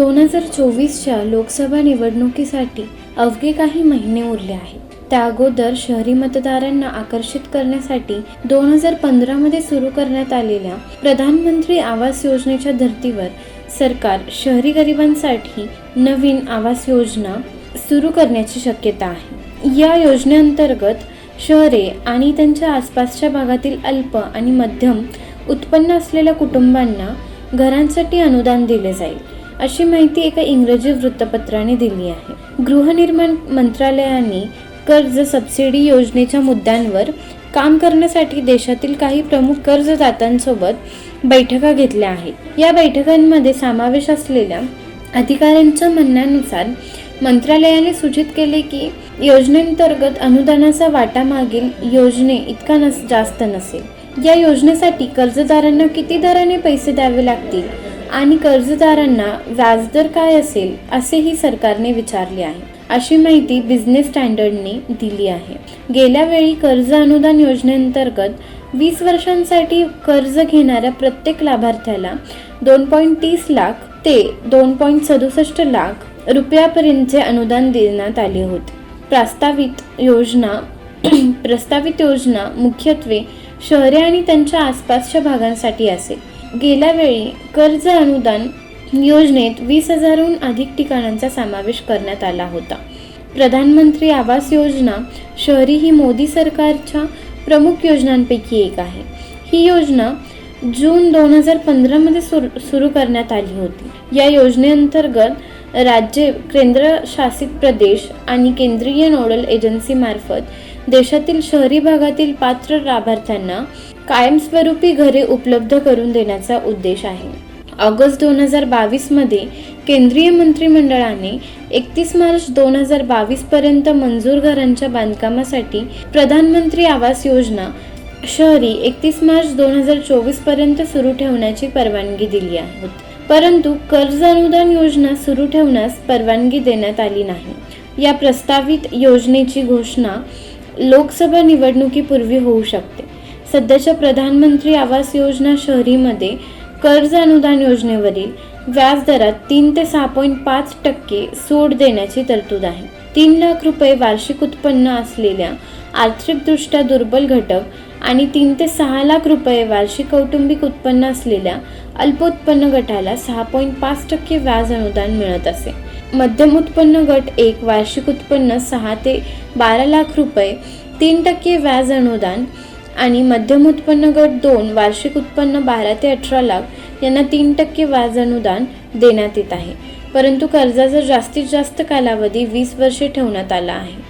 दोन हजार चोवीसच्या लोकसभा निवडणुकीसाठी अवघे काही महिने उरले आहेत. त्या अगोदर शहरी मतदारांना आकर्षित करण्यासाठी दोन हजार पंधरामध्ये सुरू करण्यात आलेल्या प्रधानमंत्री आवास योजनेच्या धर्तीवर सरकार शहरी गरिबांसाठी नवीन आवास योजना सुरू करण्याची शक्यता आहे. या योजनेअंतर्गत शहरे आणि त्यांच्या आसपासच्या भागातील अल्प आणि मध्यम उत्पन्न असलेल्या कुटुंबांना घरांसाठी अनुदान दिले जाईल. अशी माहिती एका इंग्रजी वृत्तपत्राने दिली आहे. गृहनिर्माण मंत्रालयाने कर्ज सबसिडी योजनेच्या मुद्द्यांवर काम करण्यासाठी देशातील काही प्रमुख कर्जदात्यांसोबत बैठका घेतल्या आहेत. या बैठकांमध्ये समावेश असलेल्या अधिकाऱ्यांच्या म्हणण्यानुसार मंत्रालयाने सूचित केले की योजनेअंतर्गत अनुदानाचा वाटा मागील योजने इतका नस जास्त नसेल. या योजनेसाठी कर्जदारांना किती दराने पैसे द्यावे लागतील? आणि कर्जदारांना व्याजदर काय असेल असेही सरकारने विचारले आहे. अशी माहिती बिझनेस स्टँडर्डने दिली आहे. गेल्या वेळी कर्ज अनुदान योजनेअंतर्गत वीस वर्षांसाठी कर्ज घेणाऱ्या प्रत्येक लाभार्थ्याला दोन पॉईंट तीस लाख ते दोन पॉईंट सदुसष्ट लाख रुपयापर्यंतचे अनुदान देण्यात आले होते. प्रस्तावित योजना प्रस्तावित योजना मुख्यत्वे शहरे आणि त्यांच्या आसपासच्या भागांसाठी असेल. गेल्या वेळी कर्ज अनुदान योजनेत वीस हजारहून अधिक ठिकाणांचा समावेश करण्यात आला होता. प्रधानमंत्री आवास योजना शहरी ही मोदी सरकारच्या प्रमुख योजनांपैकी एक आहे. ही योजना जून दोन हजार पंधरामध्ये सुरू सुरू करण्यात आली होती. या योजनेअंतर्गत राज्ये केंद्रशासित प्रदेश आणि केंद्रीय नोडल एजन्सीमार्फत देशातील शहरी भागातील पात्र लाभार्थ्यांना कायमस्वरूपी घरे उपलब्ध करून देण्याचा उद्देश आहे. ऑगस्ट दोन हजार बावीसमध्ये केंद्रीय मंत्रिमंडळाने एकतीस मार्च दोन हजार बावीसपर्यंत मंजूर घरांच्या बांधकामासाठी प्रधानमंत्री आवास योजना शहरी एकतीस मार्च दोन हजार चोवीसपर्यंत सुरू ठेवण्याची परवानगी दिली आहे. परंतु कर्ज अनुदान योजना सुरू ठेवण्यास परवानगी देण्यात आली नाही. या प्रस्तावित योजनेची घोषणा लोकसभा निवडणुकीपूर्वी होऊ शकते. सध्याच्या प्रधानमंत्री आवास योजना शहरीमध्ये कर्ज अनुदान योजनेवरील व्याजदरात तीन ते सहा पॉईंट पाच टक्के सूट देण्याची तरतूद आहे. तीन लाख रुपये वार्षिक उत्पन्न असलेल्या आर्थिकदृष्ट्या दुर्बल घटक आणि तीन ते सहा लाख रुपये वार्षिक कौटुंबिक उत्पन्न असलेल्या अल्पोत्पन्न गटाला सहा पॉईंट पाच टक्के व्याज अनुदान मिळत असे. मध्यम उत्पन्न गट एक वार्षिक उत्पन्न सहा ते बारा लाख रुपये तीन टक्के व्याज अनुदान आणि मध्यम उत्पन्न गट दोन वार्षिक उत्पन्न बारा ते अठरा लाख यांना तीन टक्के व्याज अनुदान देण्यात येत आहे. परंतु कर्जाचा जास्तीत जास्त कालावधी वीस वर्षे ठेवण्यात आला आहे.